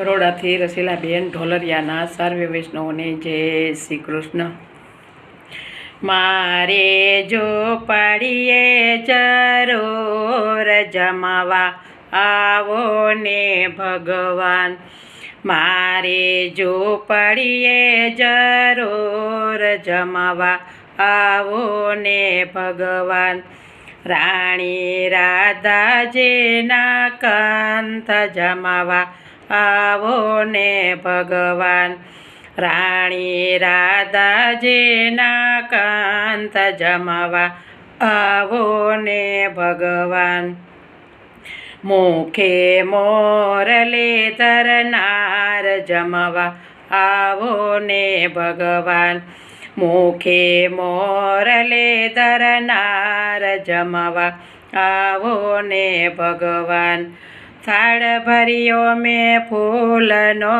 બરોડાથી રસીલાબેન ઢોલરિયાના સર્વે વૈષ્ણવને જય શ્રી કૃષ્ણ મારે જો પાડીએ જરૂર જમાવા આવો ને ભગવાન. મારે જો પડીએ જરૂર જમાવા આવો ને ભગવાન. રાણી રાધાજીના કંથ જમાવા આવો ને ભગવાન. રાણી રાધાજીના કાંત જમાવા આવો ને ભગવાન. મુખે મોરલી ધરનાર જમવા આવો ને ભગવાન. મુખે મોરલી ધરનાર જમવા આવો ને ભગવાન. થાળ ભર્યો મેં ફૂલનો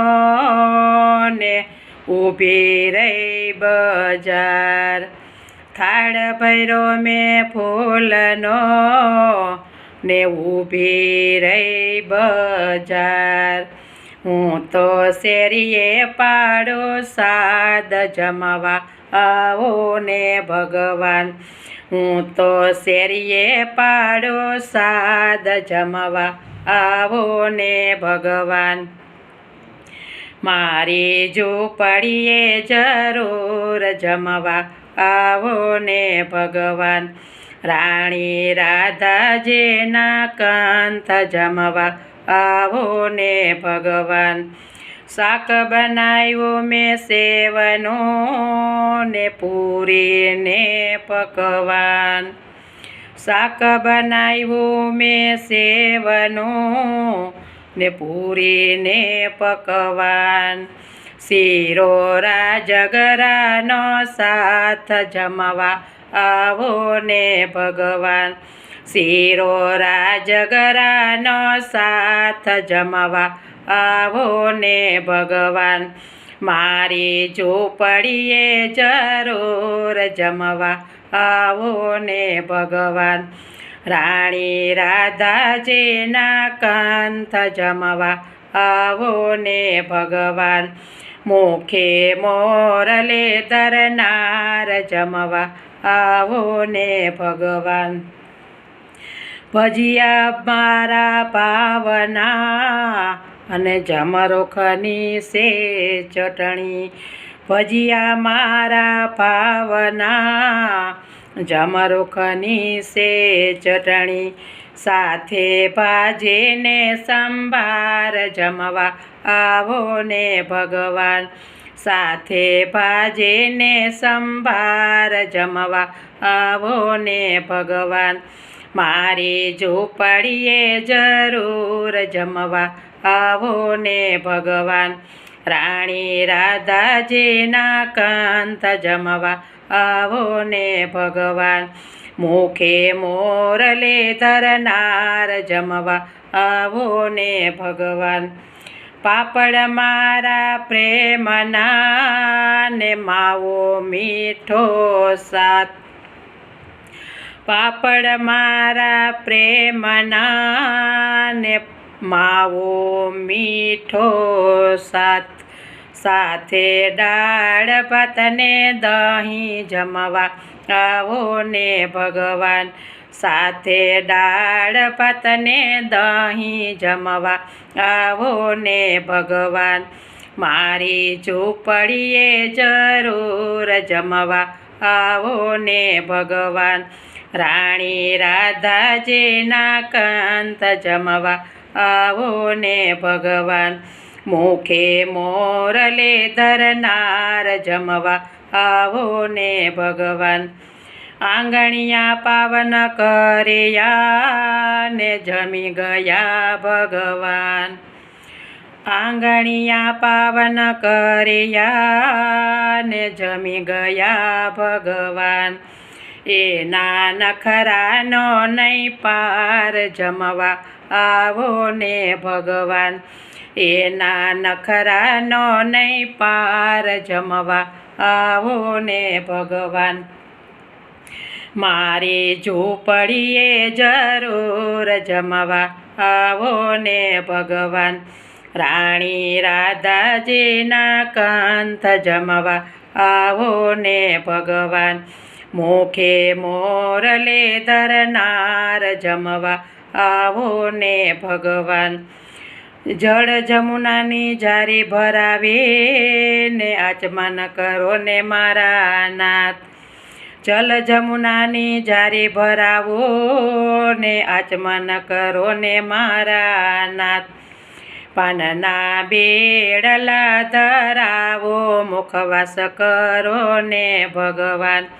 ને ઊભી રહી બજાર. થાળ ભર્યો મેં ફૂલનો ને ઊભી રહી બજાર. હું તો શેરીએ પાડો સાદ જમવા આવો ને ભગવાન. હું તો શેરીએ પાડો સાદ જમવા આવો ને ભગવાન. મારી ઝૂંપડીએ જરૂર જમવા આવો ને ભગવાન. રાણી રાધાજીના કંથ જમવા આવો ને ભગવાન. શાક બનાવ્યું મેં સેવનો ને પૂરીને પકવાન. શાક બનાવ્યું મેં સેવનો ને પૂરીને પકવાન. શીરો રાજગરાનો સાથ જમવા આવો ને ભગવાન. શીરો રાજગરાનો સાથ જમવા આવો ને ભગવાન. મારી ઝૂંપડીએ જરૂર જમવા આવો ને ભગવાન. રાણી રાધાજીના કંથ જમવા આવો ને ભગવાન. મુખે મોરલે ધરનાર જમવા આવો ને ભગવાન. ભજીયા મારા પાવના અને જમરોખની સે ચટણી. ભજીયા મારા પાવના, જમરોખની સે ચટણી. સાથે ભાજીને સંભાર જમવા આવો ને ભગવાન. સાથે ભાજીને સંભાર જમવા આવો ને ભગવાન. મારી ઝૂંપડીએ જરૂર જમવા, આવો ને ભગવાન. રાણી રાધાજીના કાંત જમવા, આવો ને ભગવાન. મુખે મોરલે ધરનાર જમવા, આવો ને ભગવાન. પાપડ મારા પ્રેમના ને માવો મીઠો સાથ. પાપડ મારા પ્રેમના ને માવો મીઠો સાથ સાથે દાળ ભાતને દહીં જમવા આવો ને ભગવાન. સાથે દાળ ભાતને દહીં જમવા આવો ને ભગવાન. મારી ઝૂંપડીએ જરૂર જમવા આવો ને ભગવાન. રાણી રાધાજીના કાંત જમવા આવો ને ભગવાન. મુખે મોરલે ધરનાર જમવા આવો ને ભગવાન. આંગણિયા પાવન કર્યા ને જમી ગયા ભગવાન. આંગણિયા પાવન કર્યા ને જમી ગયા ભગવાન. એના નખરાનો નહીં પાર જમવા આવો ને ભગવાન. એના નખરાનો નહીં પાર જમવા આવો ને ભગવાન. મારી ઝૂંપડીએ જરૂર જમવા આવો ને ભગવાન. રાણી રાધાજીના કાંથ જમવા આવો ને ભગવાન. મુખે મોરલે ધરનાર જમવા આવો ને ભગવાન જળ જમુનાની જારી ભરાવે ને આચમન કરો ને મારા નાથ જલ જમુનાની જારી ભરાવો ને આચમન કરો ને મારા નાથ પાનના બેડલા ધરાવો મુખવાસ કરો ને ભગવાન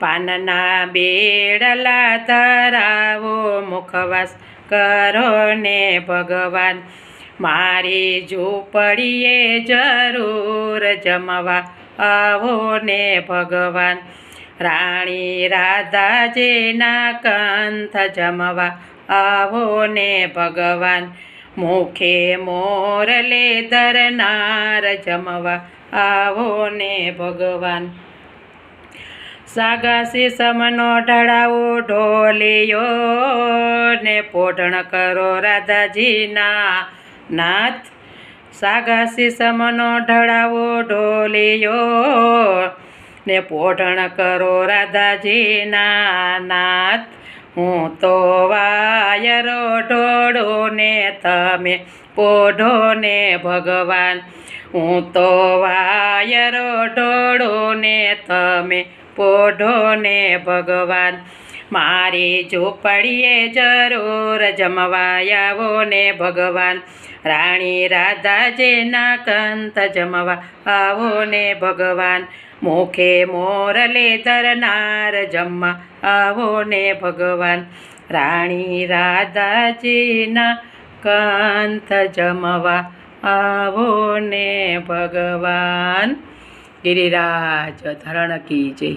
પાનના બેડલા ધરાવો, મુખવાસ કરો ને ભગવાન. મારી ઝૂંપડીએ જરૂર જમવા આવો ને ભગવાન. રાણી રાધાજીના કંથ જમવા આવો ને ભગવાન. મુખે મોરલે ધરનાર જમવા આવો ને ભગવાન. સાગાસી સમનો ઢળાવો ઢોલિયો ને પોઢણ કરો રાધાજીના નાથ. સાગાસી સમનો ઢળાવો ઢોલિયો ને પોઢણ કરો રાધાજીના નાથ. હું તો વાયરો ઢોળો ને તમે પોઢો ને ભગવાન. હું તો વાયરો ઢોળો ને તમે પોઢો ને ભગવાન. મારી ઝૂંપડીએ જરૂર જમવાયાવો ને ભગવાન. રાણી રાધાજીના કંત જમવા આવો ને ભગવાન. મુખે મોરલે ધરનાર જમવા આવો ને ભગવાન. રાણી રાધાજીના કંત જમવા આવો ને ભગવાન. ગિરિરાજ, ધરણ કી જય.